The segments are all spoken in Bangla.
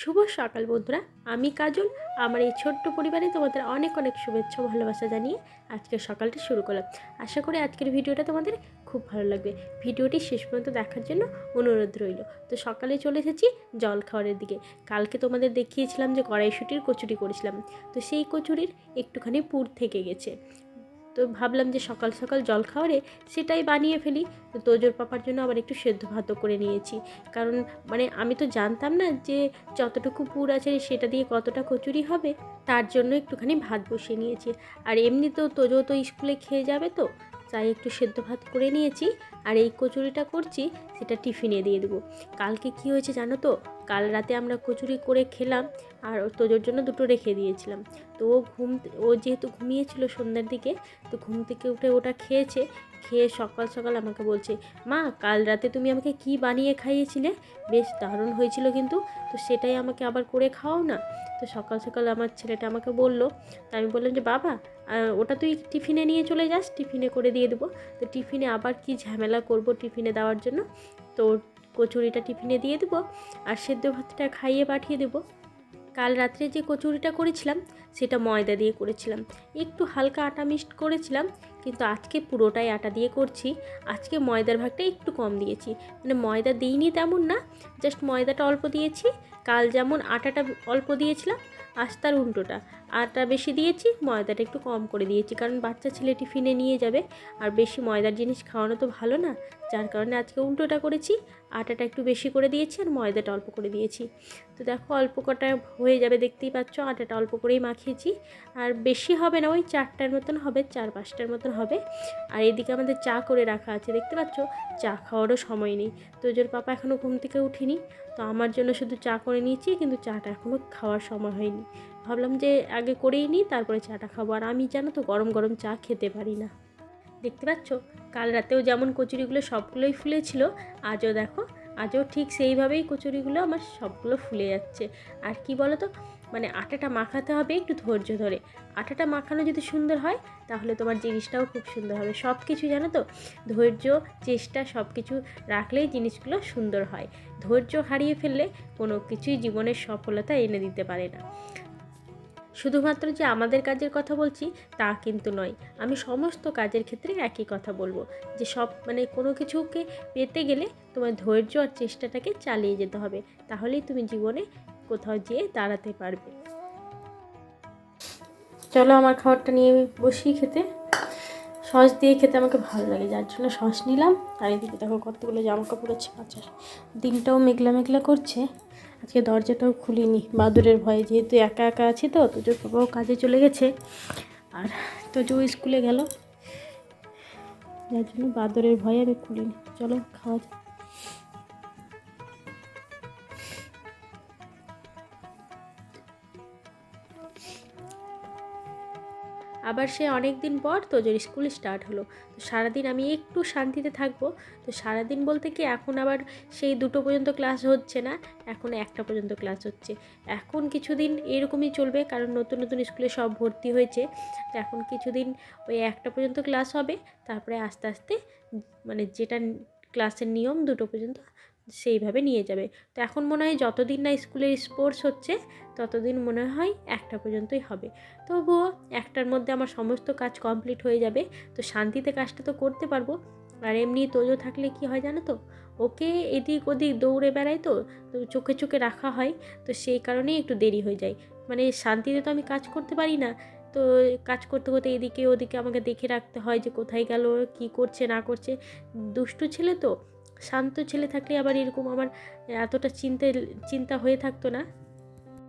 শুভ সকাল বন্ধুরা। আমি কাজল। আমার এই ছোট্ট পরিবারে তোমাদের অনেক অনেক শুভেচ্ছা ভালোবাসা জানিয়ে আজকের সকালটা শুরু করলাম। আশা করি আজকের ভিডিওটা তোমাদের খুব ভালো লাগবে। ভিডিওটি শেষ পর্যন্ত দেখার জন্য অনুরোধ রইল। তো সকালে চলে এসেছি জল খাওয়ারের দিকে। কালকে তোমাদের দেখিয়েছিলাম যে কড়াইশুটির কচুরি করেছিলাম। তো সেই কচুরির একটুখানি পুর থেকে গেছে। তো ভাবলাম যে সকাল সকাল জল খাওয়ারে সেটাই বানিয়ে ফেলি। তো তোজোর পাপার জন্য আবার একটু সেদ্ধ ভাতও করে নিয়েছি। কারণ মানে আমি তো জানতাম না যে যতটুকু পুর আছে সেটা দিয়ে কতটা কচুরি হবে, তার জন্য একটুখানি ভাত বসিয়ে নিয়েছি। আর এমনি তো তোজো তো স্কুলে খেয়ে যাবে তো, তাই একটু সেদ্ধ ভাত করে নিয়েছি। আর এই কচুরিটা করছি, সেটা টিফিনে দিয়ে দেবো। কালকে কি হয়েছে জানো তো? কাল রাতে আমরা কচুরি করে খেলাম আর তোজোর জন্য দুটো রেখে দিয়েছিলাম। তো ও ঘুম ও যেহেতু ঘুমিয়েছিল সন্ধ্যার দিকে, তো ঘুম থেকে উঠে ওটা খেয়েছে, খেয়ে সকাল সকাল আমাকে বলছে, মা, কাল রাতে তুমি আমাকে কি বানিয়ে খাইয়েছিলে? বেশ দারুণ হয়েছিল কিন্তু, তো সেটাই আমাকে আবার করে খাওয়াও না। তো সকাল সকাল আমার ছেলেটা আমাকে বলল, তা আমি বললাম যে, বাবা ওটা তুই টিফিনে নিয়ে চলে যাস, টিফিনে করে দিয়ে দেবো। তো টিফিনে আবার কি ঝামেলা করব টিফিনে দেওয়ার জন্য। তো কচুরিটা টিফিনে দিয়ে দেবো আর সেদ্ধ ভাতটা খাইয়ে পাঠিয়ে দেবো। কাল রাত্রে যে কচুরিটা করেছিলাম, সেটা ময়দা দিয়ে করেছিলাম। একটু হালকা আটা মিক্সড করেছিলাম কিন্তু আজকে পুরোটাই আটা দিয়ে করছি। আজকে ময়দার ভাগটা একটু কম দিয়েছি। মানে ময়দা দিইনি তেমন না জাস্ট ময়দাটা অল্প দিয়েছি। কাল যেমন আটাটা অল্প দিয়েছিলাম, আজ তার উল্টোটা। আটা বেশি দিয়েছি, ময়দাটা একটু কম করে দিয়েছি। কারণ বাচ্চা ছেলে টিফিনে নিয়ে যাবে, আর বেশি ময়দার জিনিস খাওয়ানো তো ভালো না। যার কারণে আজকে উল্টোটা করেছি, আটাটা একটু বেশি করে দিয়েছি আর ময়দাটা অল্প করে দিয়েছি। তো দেখো অল্প কটা হয়ে যাবে, দেখতেই পাচ্ছ, আটাটা অল্প করেই মাখিয়েছি। আর বেশি হবে না, ওই চারটার মতন হবে, চার পাঁচটার মতন হবে। আর এদিকে আমাদের চা করে রাখা আছে। দেখতে পাচ্ছ? চা খাওয়ারও সময় নেই। তো জোর পাপা এখনও ঘুম থেকে উঠিনি। তো আমার জন্য শুধু চা করে নিয়েছি, কিন্তু চাটা এখনও খাওয়ার সময় হয়নি। ভাবলাম যে আগে করেই নিই, তারপরে চাটা খাব। আর আমি জানো তো, গরম গরম চা খেতে পারি না। দেখতে পাচ্ছ? কাল রাতেও যেমন কচুরিগুলো সবগুলোই ফুলেছিল, আজও দেখো, আজও ঠিক সেইভাবেই কচুরিগুলো আমার সবগুলো ফুলে যাচ্ছে। আর কি বলো তো মানে আটাটা মাখাতে হবে একটু ধৈর্য ধরে। আটাটা মাখানো যদি সুন্দর হয়, তাহলে তোমার জিনিসটাও খুব সুন্দর হবে। সব কিছু জানো তো? ধৈর্য, চেষ্টা সব কিছু রাখলেই জিনিসগুলো সুন্দর হয়। ধৈর্য হারিয়ে ফেললে কোনো কিছুই জীবনের সফলতা এনে দিতে পারে না। শুধুমাত্র যে আমাদের কাজের কথা বলছি, তা কিন্তু নয়। আমি সমস্ত কাজের ক্ষেত্রে একই কথা বলব। যে সব মানে কোনো কিছুকে পেতে গেলে তোমার ধৈর্য আর চেষ্টাটাকে চালিয়ে যেতে হবে। তাহলেই তুমি জীবনে কোথাও যেয়ে দাঁড়াতে পারবে। চলো আমার খাবারটা নিয়ে আমি বসি খেতে। সস দিয়ে খেতে আমাকে ভালো লাগে, যার জন্য সস নিলাম। আর এদিকে দেখো কতগুলো জামা কাপড় আছে কাঁচার দিনটাও মেঘলা মেঘলা করছে। আজকে দরজাটাও খুলিনি। বাদুরের ভয়ে যেহেতু একা একা আছি তো তোজোর বাবাও কাজে চলে গেছে। আর তোজো স্কুলে গেল। যার জন্য বাদরের ভয়ে আমি খুলিনি। চলো খাওয়া যাক। আবার সে অনেক দিন পর তোজোর স্কুল স্টার্ট হলো। তো সারাদিন আমি একটু শান্তিতে থাকব। তো সারাদিন বলতে কি এখন আবার সেই দুটো পর্যন্ত ক্লাস হচ্ছে না, এখন একটা পর্যন্ত ক্লাস হচ্ছে। এখন কিছুদিন এরকমই চলবে, কারণ নতুন নতুন স্কুলে সব ভর্তি হয়েছে। তো এখন কিছুদিন ওই একটা পর্যন্ত ক্লাস হবে, তারপরে আস্তে আস্তে মানে যেটা ক্লাসের নিয়ম দুটো পর্যন্ত সেইভাবে নিয়ে যাবে। তো এখন মনে হয় যতদিন না স্কুলের স্পোর্টস হচ্ছে, ততদিন মনে হয় একটা পর্যন্তই হবে। তবুও একটার মধ্যে আমার সমস্ত কাজ কমপ্লিট হয়ে যাবে, তো শান্তিতে কাজটা তো করতে পারব। আর এমনি তোজো থাকলে কি হয় জানো তো? ওকে এদিক ওদিক দৌড়ে বেড়ায় তো চোখে চোখে রাখা হয়, তো সেই কারণেই একটু দেরি হয়ে যায়। মানে শান্তিতে তো আমি কাজ করতে পারি না, তো কাজ করতে করতে এদিকে ওদিকে আমাকে দেখে রাখতে হয় যে কোথায় গেল, কি করছে, না করছে। দুষ্টু ছেলে তো শান্ত ছেলে থাকলে আবার এরকম আমার এতটা চিন্তা চিন্তা হয়ে থাকতো না।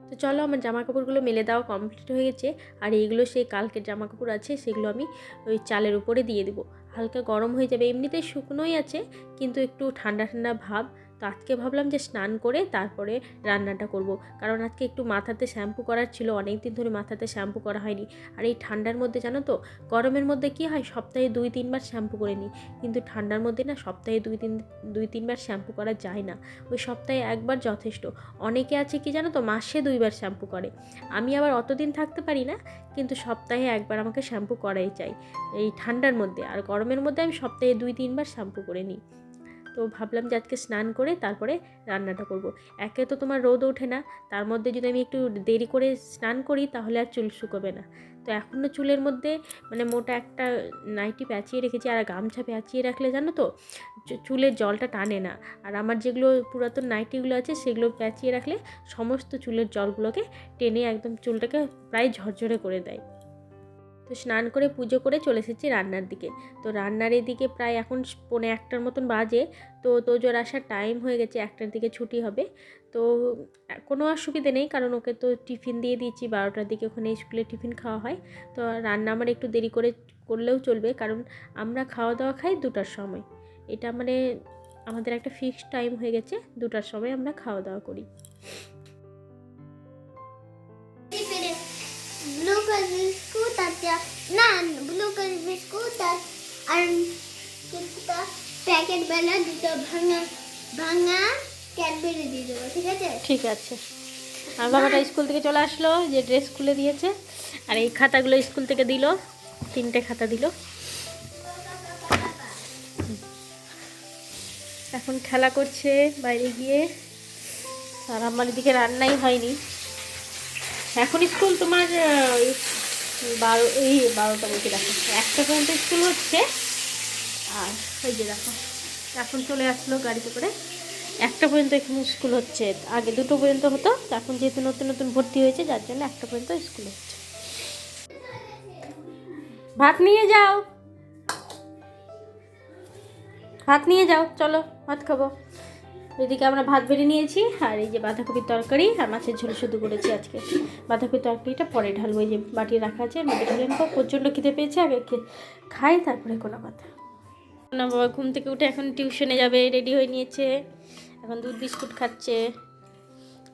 তো চলো আমার জামা কাপড়গুলো মেলে দেওয়া কমপ্লিট হয়ে গেছে। আর এইগুলো সেই কালকের জামা কাপড় আছে, সেগুলো আমি ওই চালের উপরে দিয়ে দেবো। হালকা গরম হয়ে যাবে এমনিতে শুকনোই আছে, কিন্তু একটু ঠান্ডা ঠান্ডা ভাব। তো আজকে ভাবলাম যে স্নান করে তারপরে রান্নাটা করব। কারণ আজকে একটু মাথাতে শ্যাম্পু করার ছিল অনেক দিন ধরে মাথাতে শ্যাম্পু করা হয়নি। আর এই ঠান্ডার মধ্যে জানো তো, গরমের মধ্যে কি হয়, সপ্তাহে দুই, তিনবার শ্যাম্পু করে নিই। কিন্তু ঠান্ডার মধ্যে না সপ্তাহে দুই, তিন, দুই, তিনবার শ্যাম্পু করা যায় না। ওই সপ্তাহে একবার যথেষ্ট। অনেকে আছে কি জানো তো, মাসে দুইবার শ্যাম্পু করে। আমি আবার অতদিন থাকতে পারি না, কিন্তু সপ্তাহে একবার আমাকে শ্যাম্পু করাই চাই এই ঠান্ডার মধ্যে, আর গরমের মধ্যে আমি সপ্তাহে দুই, তিনবার শ্যাম্পু করে নিই। তো ভাবলাম যে আজকে স্নান করে তারপরে রান্নাটা করব। একে তো তোমার রোদ ওঠে না, তার মধ্যে যদি আমি একটু দেরি করে স্নান করি তাহলে আর চুল শুকোবে না। তো এখনও চুলের মধ্যে মানে মোটা একটা নাইটি প্যাঁচিয়ে রেখেছি আর গামছা প্যাঁচিয়ে রাখলে জানো তো চুলের জলটা টানে না। আর আমার যেগুলো পুরাতন নাইটিগুলো আছে সেগুলো প্যাঁচিয়ে রাখলে সমস্ত চুলের জলগুলোকে টেনে একদম চুলটাকে প্রায় ঝরঝরে করে দেয়। তো স্নান করে পুজো করে চলে এসেছি রান্নার দিকে। তো রান্নার এদিকে প্রায় এখন পৌনে একটার মতন বাজে। তো তোজোর আসার টাইম হয়ে গেছে, একটার দিকে ছুটি হবে। তো কোনো অসুবিধে নেই, কারণ ওকে তো টিফিন দিয়ে দিয়েছি, বারোটার দিকে ওখানে স্কুলে টিফিন খাওয়া হয়। তো রান্না আমার একটু দেরি করে করলেও চলবে, কারণ আমরা খাওয়া দাওয়া খাই দুটার সময়। এটা মানে আমাদের একটা ফিক্সড টাইম হয়ে গেছে, দুটার সময় আমরা খাওয়া দাওয়া করি। না ব্লু কালার বিস্কুট আর কিছুটা প্যাকেট বেলা দুটো ভাঙা ভাঙা ক্যাডবেরি দিয়ে দেবো ঠিক আছে ঠিক আছে আর বাবাটা স্কুল থেকে চলে আসলো যে ড্রেস খুলে দিয়েছে আর এই খাতাগুলো স্কুল থেকে দিল তিনটে খাতা দিল। এখন খেলা করছে বাইরে গিয়ে আর আমার এদিকে রান্নাই হয়নি। এখন স্কুল তোমার বারো, এই বারোটা বলতে দেখো, একটা পর্যন্ত স্কুল হচ্ছে। আর ওই যে দেখো, এখন চলে আসলো গাড়িতে করে। একটা পর্যন্ত এখানে স্কুল হচ্ছে, আগে দুটো পর্যন্ত হতো, এখন যেহেতু নতুন নতুন ভর্তি হয়েছে, যার জন্য একটা পর্যন্ত স্কুল হচ্ছে। ভাত নিয়ে যাও। ভাত নিয়ে যাও, চলো, ভাত খাব। এদিকে আমরা ভাত বেড়ে নিয়েছি, আর এই যে বাঁধাকপির তরকারি আর মাছের ঝোল শুধু করেছি আজকে। বাঁধাকপির তরকারিটা পরে ঢালবো যে বাটি রাখা আছে নদী ঢালে নেব। প্রচণ্ড খিদে পেয়েছে আগে খাই, তারপরে কোনো কথা। না, বাবা ঘুম থেকে উঠে এখন টিউশনে যাবে, রেডি হয়ে নিয়েছে। এখন দুধ বিস্কুট খাচ্ছে।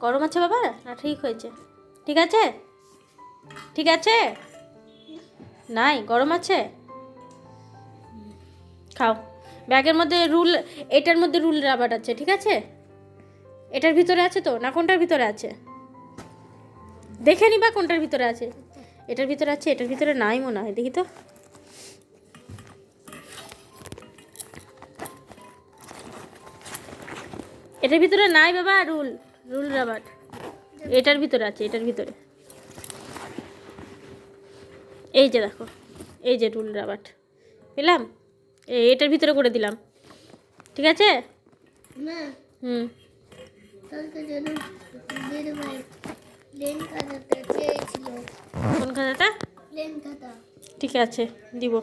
গরম আছে বাবা? না, ঠিক হয়েছে। ঠিক আছে? ঠিক আছে? নাই, গরম আছে? খাও। ব্যাগের মধ্যে রুল, এটার মধ্যে রুল রাবার আছে, ঠিক আছে? এটার ভিতরে আছে তো? না, কোনটার ভিতরে আছে? দেখে নিবা কোনটার ভিতরে আছে। এটার ভিতরে আছে, এটার ভিতরে নাই মনে হয়, দেখি তো। এটার ভিতরে নাই বাবা, রুল রুল রাবার। এটার ভিতরে আছে, এটার ভিতরে। এই যে দেখো, এই যে রুল রাবার। পেলাম? এটার ভিতরে করে দিলাম। ঠিক আছে? হুম। কোন খাতাটা? ঠিক আছে দিব।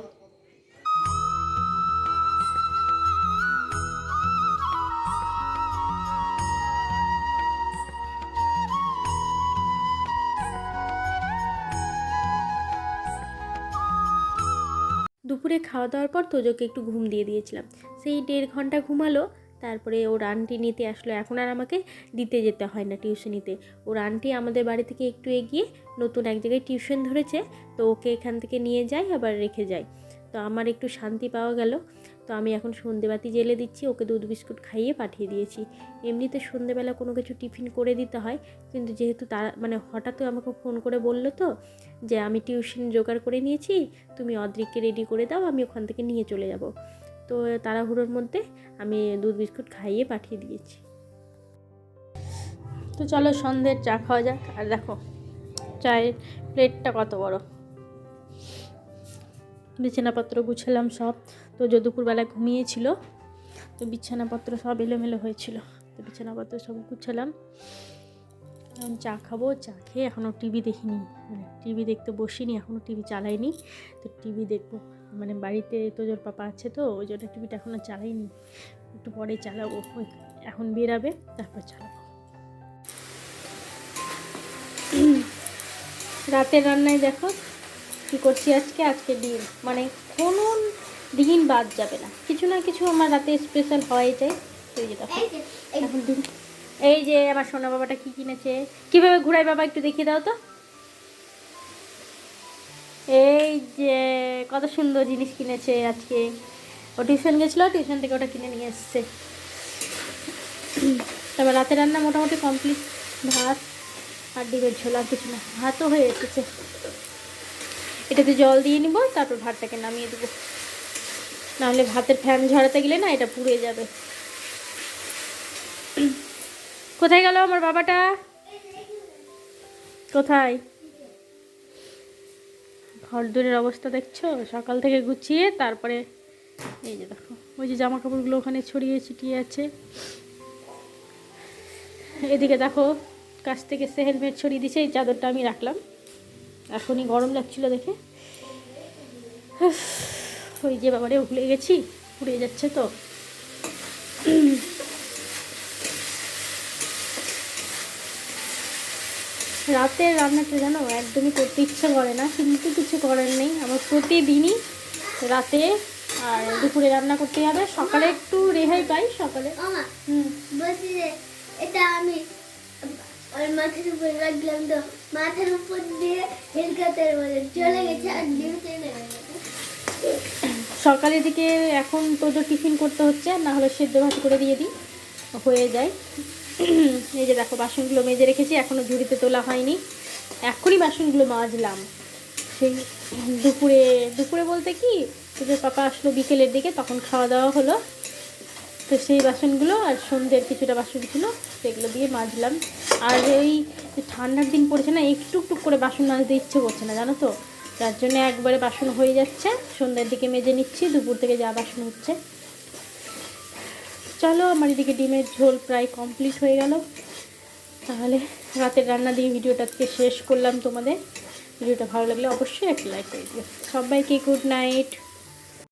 দুপুরে খাওয়া দাওয়ার পর তোজোকে একটু ঘুম দিয়ে দিয়েছিলাম। সেই দেড় ঘণ্টা ঘুমালো, তারপরে ওর আন্টি নিতে আসলো। এখন আর আমাকে দিতে যেতে হয় না টিউশনিতে। ওর আন্টি আমাদের বাড়ি থেকে একটু এগিয়ে নতুন এক জায়গায় টিউশন ধরেছে, তো ওকে এখান থেকে নিয়ে যায় আবার রেখে যায় তো আমার একটু শান্তি পাওয়া গেল। তো আমি এখন সন্ধেবাতি জেলে দিচ্ছি, ওকে দুধ বিস্কুট খাইয়ে পাঠিয়ে দিয়েছি। এমনিতে সন্ধেবেলা কোনো কিছু টিফিন করে দিতে হয়, কিন্তু যেহেতু তারা মানে হঠাৎ আমাকে ফোন করে বলল তো যে, আমি টিউশন জোগাড় করে নিয়েছি, তুমি অদ্রিককে রেডি করে দাও, আমি ওখান থেকে নিয়ে চলে যাব। তো তাড়াহুড়োর মধ্যে আমি দুধ বিস্কুট খাইয়ে পাঠিয়ে দিয়েছি। তো চলো সন্ধ্যের চা খাওয়া যাক, আর দেখো চায়ের প্লেটটা কত বড়। বিছানাপত্র গুছালাম সব। তো যে দুপুরবেলা ঘুমিয়েছিল। তো বিছানাপত্র সব এলোমেলো হয়েছিল। তো বিছানাপত্র সব গুছালাম। এখন চা খাব, চা খেয়ে এখনও টিভি দেখিনি। মানে টিভি দেখতে বসিনি, এখনও টিভি চালাইনি। তো টিভি দেখব। মানে বাড়িতে তোজোর পাপা আছে তো, ওই জন্য টিভিটা এখনও চালাইনি। একটু পরে চালাবো। এখন বেরাবে, তারপর চালাবো। রাতের রান্নায় দেখো কী করছি আজকে? আজকে ডিম। মানে কোনো দিন বাদ যাবে না। কিছু না কিছু আমার রাতে স্পেশাল হয়ে যায় তো এই যে দেখো এই যে এখন ডিম এই যে আমার সোনা বাবাটা কি কিনেছে? কীভাবে ঘুরাই বাবা একটু দেখিয়ে দাও তো। এই যে কত সুন্দর জিনিস কিনেছে আজকে। ও টিউশন গেছিল টিউশন থেকে ওটা কিনে নিয়ে এসছে। তারপর রাতে রান্না মোটামুটি কমপ্লিট ভাত আর ডিমের ঝোল কিছু না। ভাতও হয়ে এসেছে। এটাতে জল দিয়ে নিব তারপর ভাতটাকে নামিয়ে দেবো। নাহলে ভাতের ফ্যান ঝরাতে গেলে না এটা পুড়ে যাবে। কোথায় গেল আমার বাবাটা? কোথায়? ঘর দূরের অবস্থা দেখছ? সকাল থেকে গুছিয়ে তারপরে এই যে দেখো, ওই যে জামা কাপড়গুলো ওখানে ছড়িয়ে ছিটিয়ে আছে। এদিকে দেখো, কাছ থেকে সে হেলমেট ছড়িয়ে দিছে এই চাদরটা আমি রাখলাম। এখনই গরম লাগছিল দেখে। ওই যে বাবারে ভুলে গেছি পুড়ে যাচ্ছে তো। রাতের রান্নাটা জানো একদমই করতে ইচ্ছে করে না কিন্তু কিছু করার নেই। আমার প্রতিদিনই রাতে আর দুপুরে রান্না করতে হবে। সকালে একটু রেহাই পাই সকালে। এটা আমি মাথার উপর রাখলাম তো মাথার উপর দিয়ে হেলকাতের মধ্যে চলে গেছে আর ডিম চলে গেছে সকালের দিকে এখন তোজো টিফিন করতে হচ্ছে, না হলে সেদ্ধ ভাত করে দিয়ে দিই। হয়ে যায়। এই যে দেখো, বাসনগুলো মেজে রেখেছি এখনও ঝুড়িতে তোলা হয়নি। এখনই বাসনগুলো মাজলাম। সেই দুপুরে দুপুরে বলতে কি তোদের পাপা আসলো বিকেলের দিকে, তখন খাওয়া দাওয়া হলো। তো সেই বাসনগুলো আর সন্ধ্যের কিছুটা বাসন ছিল, সেগুলো দিয়ে মাজলাম। আর এই ঠান্ডার দিন পড়েছে না, একটু একটু করে বাসন মাজতে ইচ্ছে করছে না, জানো তো? যার জন্য একবারে বাসন হয়ে যাচ্ছে। সন্ধ্যার দিকে মেজে নিচ্ছি, দুপুর থেকে যা বাসন হচ্ছে। চলো, আমার এদিকে ডিমের ঝোল প্রায় কমপ্লিট হয়ে গেল। তাহলে রাতের রান্না দিয়ে ভিডিওটাকে শেষ করলাম তোমাদের। ভিডিওটা ভালো লাগলে অবশ্যই একটা লাইক করে দিও। সবাইকে গুড নাইট